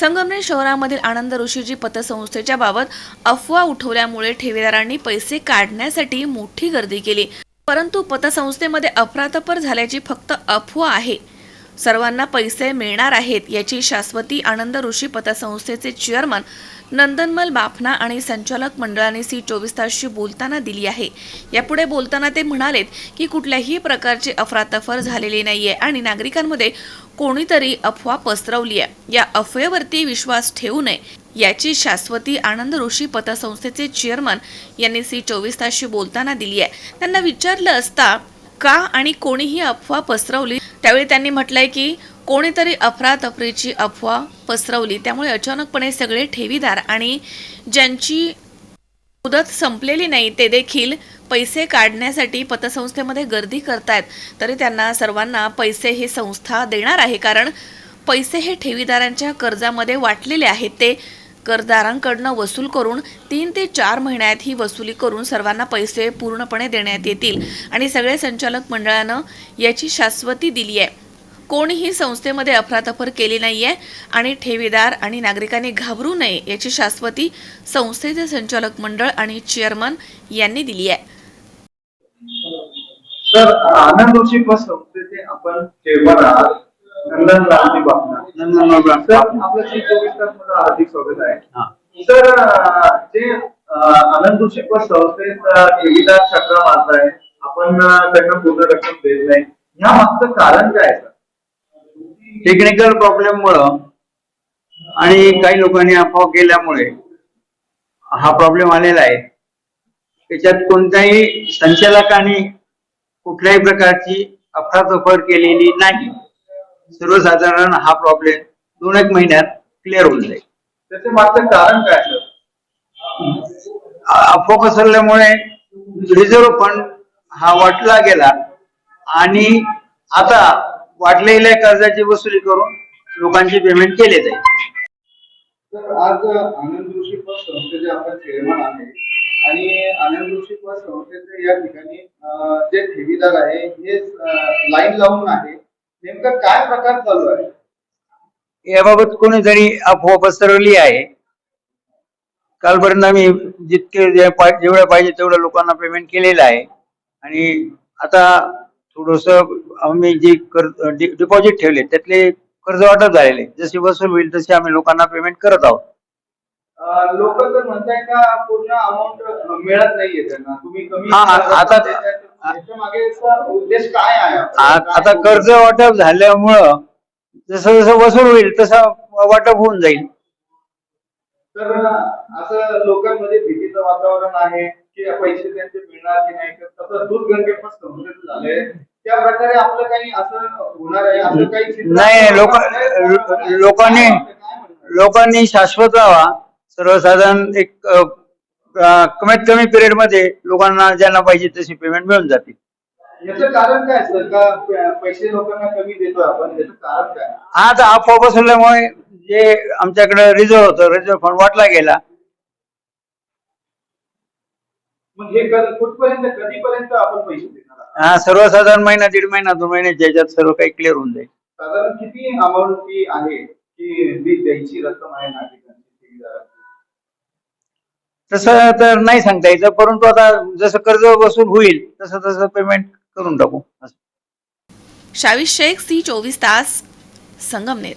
संगमनेर शहरामधील आनंद ऋषीजी पतसंस्थेच्या बाबत अफवा उठवल्यामुळे ठेवीदारांनी पैसे काढण्यासाठी मोठी गर्दी केली. परंतु पतसंस्थेमध्ये अफरातफर झाल्याची फक्त अफवा आहे. सर्वांना पैसे मिळणार आहेत याची शाश्वती आनंद ऋषी पतसंस्थेचे चेअरमन नंदनमल बाफना आणि संचालक मंडळाने सी चोवीस तासशी बोलताना दिली आहे. यापुढे बोलताना ते म्हणालेत की कुठल्याही प्रकारची अफरातफर झालेली नाहीये आणि नागरिकांमध्ये कोणीतरी अफवा पसरवली आहे या अफवेवरती विश्वास ठेवू नये याची शाश्वती आनंद ऋषी पतसंस्थेचे चेअरमन यांनी सी चोवीस तासशी बोलताना दिली आहे त्यांना विचारलं असता का आणि कोणीही अफवा पसरवली? त्यावेळी त्यांनी म्हटलंय की कोणीतरी अफरातफरीची अफवा पसरवली त्यामुळे अचानकपणे सगळे ठेवीदार आणि ज्यांची मुदत संपलेली नाही ते देखील पैसे काढण्यासाठी पतसंस्थेमध्ये गर्दी करतायत. तरी त्यांना सर्वांना पैसे हे संस्था देणार आहे कारण पैसे हे ठेवीदारांच्या कर्जामध्ये वाटलेले आहेत. ते कर्जदारांकडनं वसूल करून तीन ते चार महिन्यात ही वसुली करून सर्वांना पैसे पूर्णपणे देण्यात येतील. आणि सगळे संचालक मंडळानं याची शाश्वती दिली आहे. कोणीही संस्थेमध्ये अफरातफर केली नाहीये आणि ठेवीदार आणि नागरिकांनी घाबरू नये याची शाश्वती संस्थेचे संचालक मंडळ आणि चेअरमन यांनी दिली आहे. सर आनंद ऋषी बस संस्थेचे आपण चेअरमन आहात. नंदन रामजी बापना सर आपलं श्री चोवीस तासमध्ये हार्दिक स्वागत आहे. सर अं, जे आनंद ऋषी बस संस्थेत ठेवीदार चक्र मारताय आपण अं, त्यांना पूर्ण रक्कम देत नाही. ह्या मागचं कारण काय आहे, सर? टेक्निकल प्रॉब्लेम मुळे आणि काही लोकांनी अफवा केल्यामुळे हा प्रॉब्लेम आलेला आहे. त्याच्यात कोणत्याही संचालकांनी कुठल्याही प्रकारची अफरातफर केलेली नाही. सर्वसाधारण हा प्रॉब्लेम दोन एक महिन्यात क्लिअर होऊन जाईल. त्याच्या मागचं कारण काय अफवा पसरल्यामुळे रिझर्व्ह फंड हा वाटला गेला आणि आता वाटलेल्या कर्जाची वसुली करून लोकांची पेमेंट केले जाईल. तर आज आनंद ऋषी पत संस्थेचे आपण चेअरमन आहे. आणि आनंद ऋषी पत संस्थेचे या ठिकाणी जे ठेवीदार आहे हे लाईन लावून आहे. नेमकं काय प्रकार चालू आहे? याबाबत कोणीतरी अफवा पसरवली आहे. कालपर्यंत आम्ही जितके जे पा- जेवढं पाहिजे तेवढं लोकांना पेमेंट केलेलं आहे. आणि आता थोडस आम्ही जे डिपॉझिट ठेवले त्यातले कर्ज वाटप झालेले. जशी वसूल होईल तशी आम्ही लोकांना पेमेंट करत आहोत. लोक तर म्हणताय का पूर्ण अमाऊंट मिळत नाहीये त्यांना. तुम्ही कमी हा, हा, आता- त्याच्या मागेचा उद्देश काय आहे आ- आता कर्ज वाटप झाल्यामुळं जसं जसं वसूल होईल तसं वाटप होऊन जाईल. तर असं लोकांमध्ये भीतीचं वातावरण आहे. की पैसे त्यांचे मिळणार की नाही तर तसं दूध संस्थेचं झालंय. त्या प्रकारे आपलं काही असं होणार आहे असं काही चित्र- नाही लोक लोकांनी लोकांनी शाश्वत व्हावा सर्वसाधारण एक कमीत कमी पिरियडमध्ये लोकांना ज्यांना पाहिजे तशी पेमेंट मिळून जातील याचं कारण काय सर का प- पैसे लोकांना कमी देतो आपण? याचं कारण काय? आता अफवा बसवल्यामुळे जे आमच्याकडे रिझर्व होतं रिझर्व फंड वाटला गेला. मग हे क- कुठपर्यंत कधीपर्यंत आपण पैसे देणार आहात? हा सर्वसाधारण महिना दीड महिना दोन महिन्याच्या याच्यात सर्व काही क्लिअर होऊन जाईल साधारण किती अमाऊंट ती आहे की ती द्यायची रक्कम आहे नागरिकांची ठेवीदारांची? तसं तर नाही सांगता यायचं परंतु आता जसं कर्ज वसूल होईल तसं तसं पेमेंट करून टाकू असं. शावीर शेख सी चोवीस तास संगमनेर